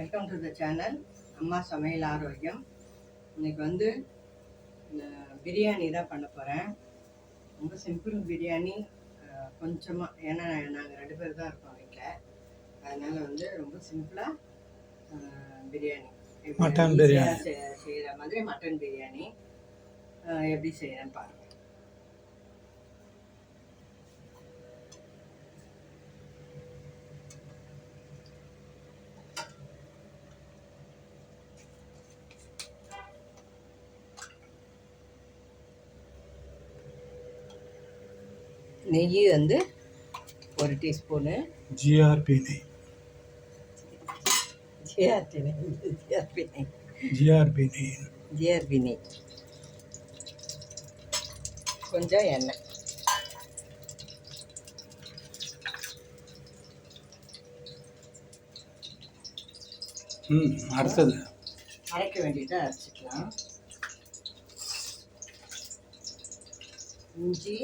Welcome to the channel அம்மா சமையல் ஆரோக்கியம். இன்னைக்கு வந்து பிரியாணி தான் பண்ண போகிறேன் ரொம்ப சிம்பிள் பிரியாணி கொஞ்சமாக ஏன்னா நாங்கள் ரெண்டு பேர் தான் இருக்கோம் வீட்டில் அதனால் வந்து ரொம்ப சிம்பிளாக பிரியாணி. மட்டன் பிரியாணி. செய்கிற மாதிரி மட்டன் பிரியாணி எப்படி செய்கிறேன்னு பாருங்கள் நெய் வந்து ஒரு டீஸ்பூனு. ஜிஆர்பி நெய். ஜிஆர்டி நெய். ஜிஆர்பி நெய். ஜிஆர்பி நெய். ஜிஆர்பி நெய். கொஞ்சம் எண்ணெய். ம் அடுத்தது. அரைக்க வேண்டியதை அரைச்சிக்கலாம். இஞ்சி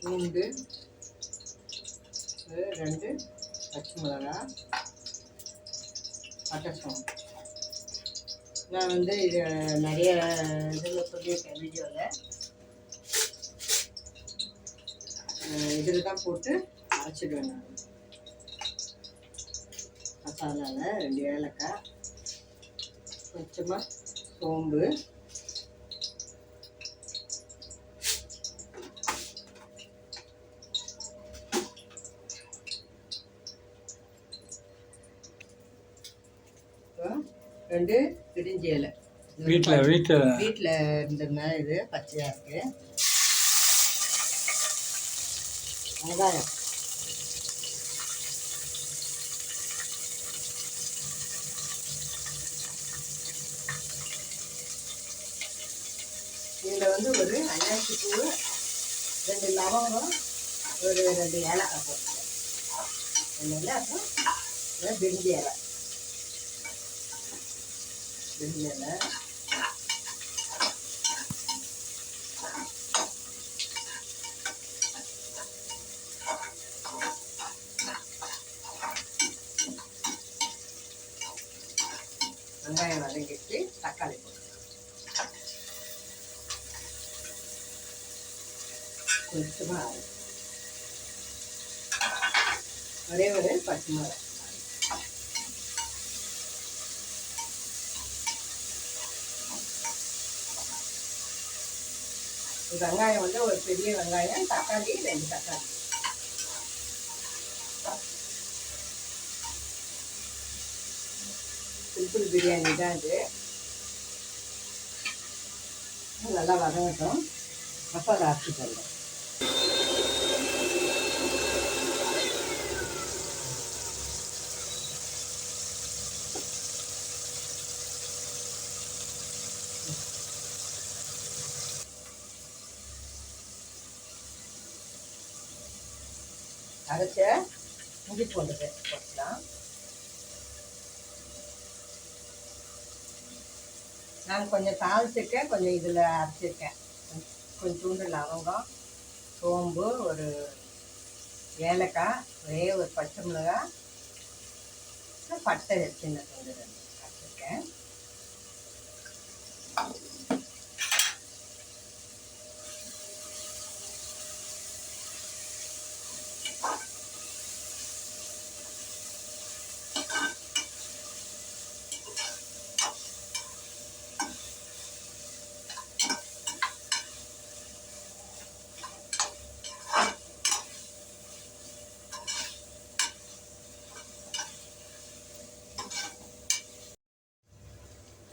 பூண்டு ரெண்டு பச்சை மிளகா பட்டை சோம்பு. நான் வந்து இது நிறைய இதில் சொல்லியிருக்கேன் வீடியோவில் இதில் தான் போட்டு அரைச்சிடுவேன் நான். மசாலாவில் ரெண்டு ஏலக்காய் கொஞ்சமாக சோம்பு அப்புறம் ரெண்டு பிரிஞ்சி இலை வீட்டில் வீட்டில் வீட்டில் இருந்ததுனால இது பச்சையாக இருக்கு. வெங்காயம். இதில் வந்து ஒரு அன்னாசி பூ ரெண்டு லவங்கம் ஒரு ரெண்டு ஏலக்காய் போட்டுருக்கேன் ரெண்டு இது பிரிஞ்சி இலை வெங்காயம் வதங்கிட்டு தக்காளி போட்டுக்கலாம். கொஞ்சமாக ஒரே ஒரு பச்சை மிளகாய். வெங்காயம் வந்து ஒரு பெரிய வெங்காயம் தக்காளி ரெண்டு தக்காளி. சிம்பிள் பிரியாணி தான் இது. நல்லா வதங்கட்டும். மசாலா அரைச்சி தரலாம் அரைச்ச இஞ்சி பூண்டு பேஸ்ட் போட்டுக்கலாம் நான் கொஞ்சம் தாளிச்சிருக்கேன் கொஞ்சம் இதில் அரைச்சிருக்கேன். கொஞ்சோண்டு லவங்கம் சோம்பு ஒரு ஏலக்காய் ஒரே ஒரு பச்சை மிளகாய் பட்டை சின்ன துண்டு அரைச்சிருக்கேன்.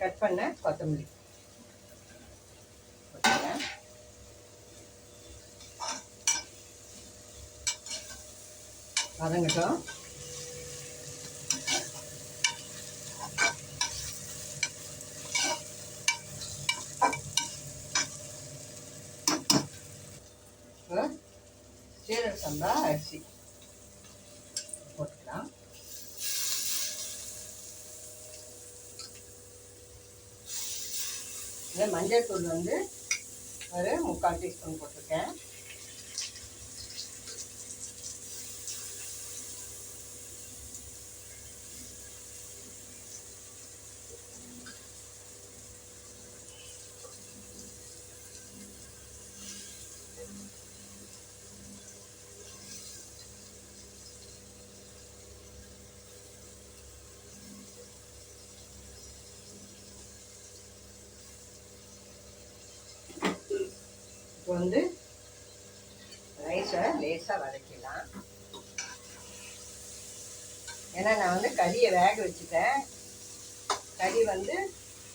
கட் பண்ண கொத்தமல்லி. வதங்கட்டும். சீரக சம்பா அரிசி போட்டுக்கலாம் இதில் மஞ்சள் தூள் வந்து ஒரு முக்கால் டீஸ்பூன் போட்டிருக்கேன். இப்போ வந்து ரைஸை லேசாக வதக்கிடலாம். ஏன்னா நான் வந்து கறியை வேக வச்சுட்டேன். கறி வந்து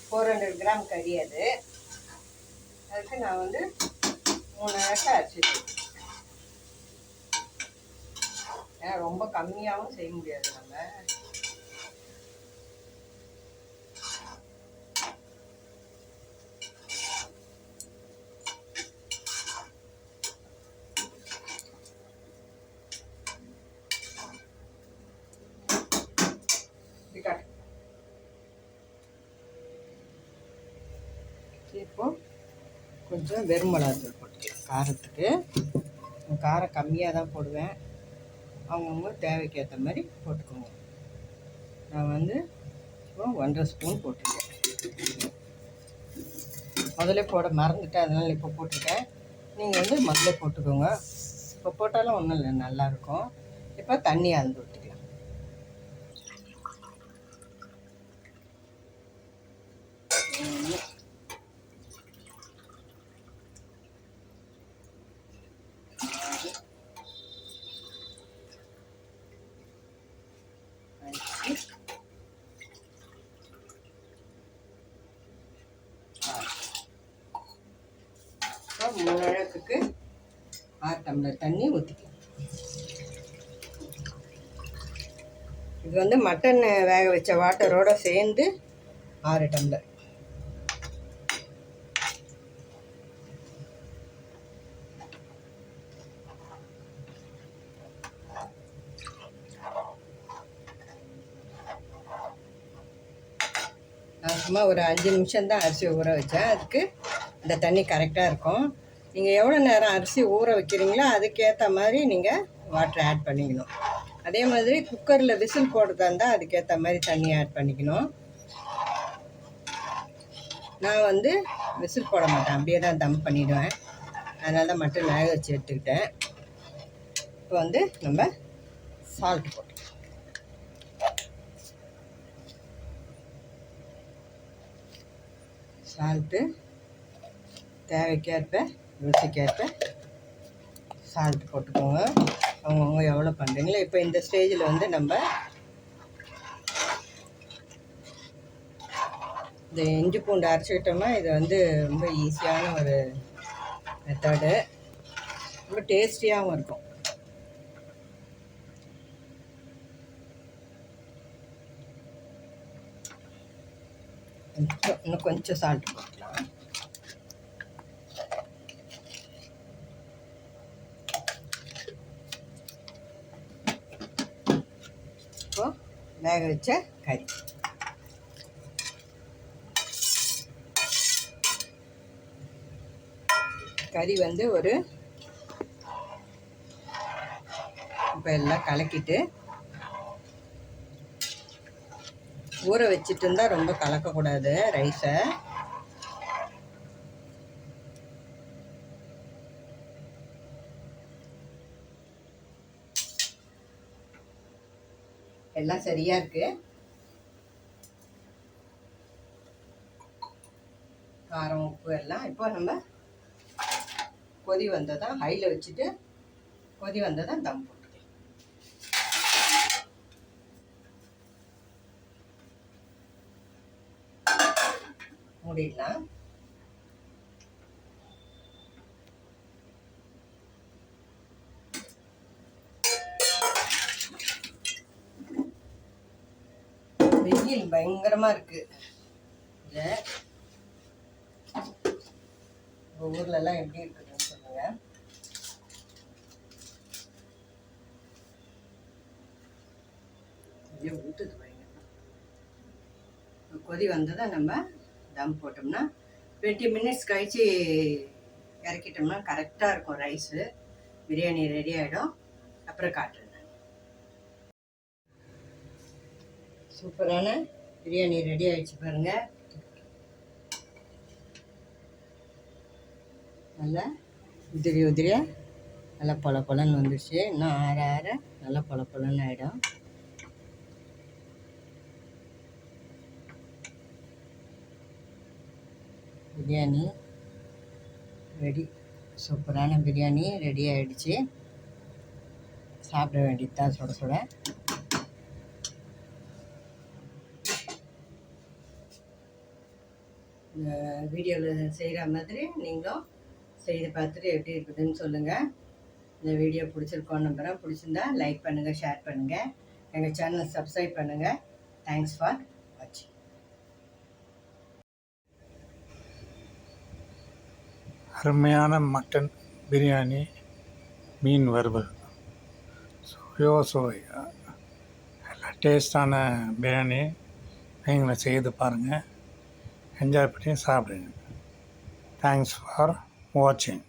ஃபோர் ஹண்ட்ரட் கிராம் கறி அது. அதுக்கு நான் வந்து மூணு அழகாக அரைச்சிட்டு ஏன்னா ரொம்ப கம்மியாகவும் செய்ய முடியாது நம்ம இப்படி காட்டு. இப்போது கொஞ்சம் வெறும் மிளகாத்தூள் போட்டுக்கலாம். காரத்துக்கு. காரம் கம்மியாக தான் போடுவேன். அவங்கவுங்க தேவைக்கு ஏற்ற மாதிரி போட்டுக்கோங்க. நான் வந்து இப்போ ஒன்றரை ஸ்பூன் போட்டிருக்கேன். முதல்ல போட மறந்துட்டேன். அதனால் இப்போ போட்டுட்டேன் நீங்கள் வந்து முதல்ல போட்டுக்கோங்க. இப்போ போட்டாலும் ஒன்றும் இல்லை. நல்லாயிருக்கும் இப்போ தண்ணி அழுந்து விட்டு அஞ்சு முழக்குக்கு ஆறு டம்ளர் தண்ணி ஊற்றிக்கலாம் இது வந்து மட்டன் வேக வச்ச வாட்டரோட சேர்ந்து ஆறு டம்ளர். சும்மா ஒரு அஞ்சு நிமிஷம் தான் அரிசி ஊற வச்சேன். அதுக்கு இந்த தண்ணி கரெக்டாக இருக்கும். நீங்கள் எவ்வளோ நேரம் அரிசி ஊற வைக்கிறீங்களோ அதுக்கேற்ற மாதிரி நீங்கள் வாட்டர் ஆட் பண்ணிக்கணும். அதே மாதிரி குக்கரில் விசில் போடுறதா இருந்தால் அதுக்கேற்ற மாதிரி தண்ணி ஆட் பண்ணிக்கணும். நான் வந்து விசில் போட மாட்டேன். அப்படியே தான் தம் பண்ணிவிடுவேன் அதனால தான் மட்டும் வேக வச்சு எடுத்துக்கிட்டேன். இப்போ வந்து நம்ம சால்ட் போட்டு சால்ட்டு தேவைக்கேற்ப ருசிக்கேற்ப சால்ட் போட்டுக்கோங்க. அவங்கவுங்க எவ்வளோ பண்ணுறீங்களோ இப்போ இந்த ஸ்டேஜில் வந்து நம்ம இந்த இஞ்சி பூண்டு அரைச்சிக்கிட்டோம்னா இது வந்து ரொம்ப ஈஸியான ஒரு மெத்தடு ரொம்ப டேஸ்டியாகவும் இருக்கும். இன்னும் கொஞ்சம் சால்ட் போட்டு இப்போ வேக வச்ச கறி. கறி வந்து ஒரு இப்போ எல்லாம் கலக்கிட்டு ஊற வச்சுட்டு இருந்தால் ரொம்ப கலக்கக்கூடாது ரைஸை எல்லாம் சரியா இருக்கு. காரம் உப்பு எல்லாம் இப்போ நம்ம கொதி வந்ததான் ஹையில் வச்சுட்டு கொதி வந்ததான் தம் போட்டுக்கலாம். மூடிடலாம். வெயில் பயங்கரமா இருக்கு. உங்க ஊர்ல எல்லாம் எப்படி இருக்குதுன்னு சொல்லுங்க. ஐயோ கொதி வந்ததை நம்ம தம் போட்டோம்னா டுவெண்ட்டி மினிட்ஸ் கழிச்சு இறக்கிட்டோம்னா கரெக்டாக இருக்கும் ரைஸு பிரியாணி ரெடி ஆகிடும் அப்புறம் காட்டு நான். சூப்பரான பிரியாணி ரெடி ஆகிடுச்சு பாருங்கள் நல்லா உதிரி உதிரியாக நல்லா பல பொலன்னு வந்துடுச்சு இன்னும் ஆற ஆற நல்லா பல பொலன்னு ஆகிடும் பிரியாணி ரெடி சூப்பரான பிரியாணி ரெடி ஆகிடுச்சு சாப்பிட வேண்டியது தான் சுட சுட. வீடியோவில் செய்கிற மாதிரி நீங்களும் செய்து பார்த்துட்டு எப்படி இருக்குதுன்னு சொல்லுங்கள் இந்த வீடியோ பிடிச்சிருக்கோம் நம்புகிறேன் பிடிச்சிருந்தா லைக் பண்ணுங்கள் ஷேர் பண்ணுங்கள் எங்கள் சேனலை சப்ஸ்கிரைப் பண்ணுங்கள் தேங்க்ஸ் ஃபார் வாட்சிங் அருமையான மட்டன் பிரியாணி மீன் வறுவல். சுவையோ சுவை நல்லா டேஸ்டான பிரியாணி. நீங்களும் செய்து பாருங்கள் என்ஜாய் பண்ணி சாப்பிடுங்க தேங்க்ஸ் ஃபார் வாட்சிங்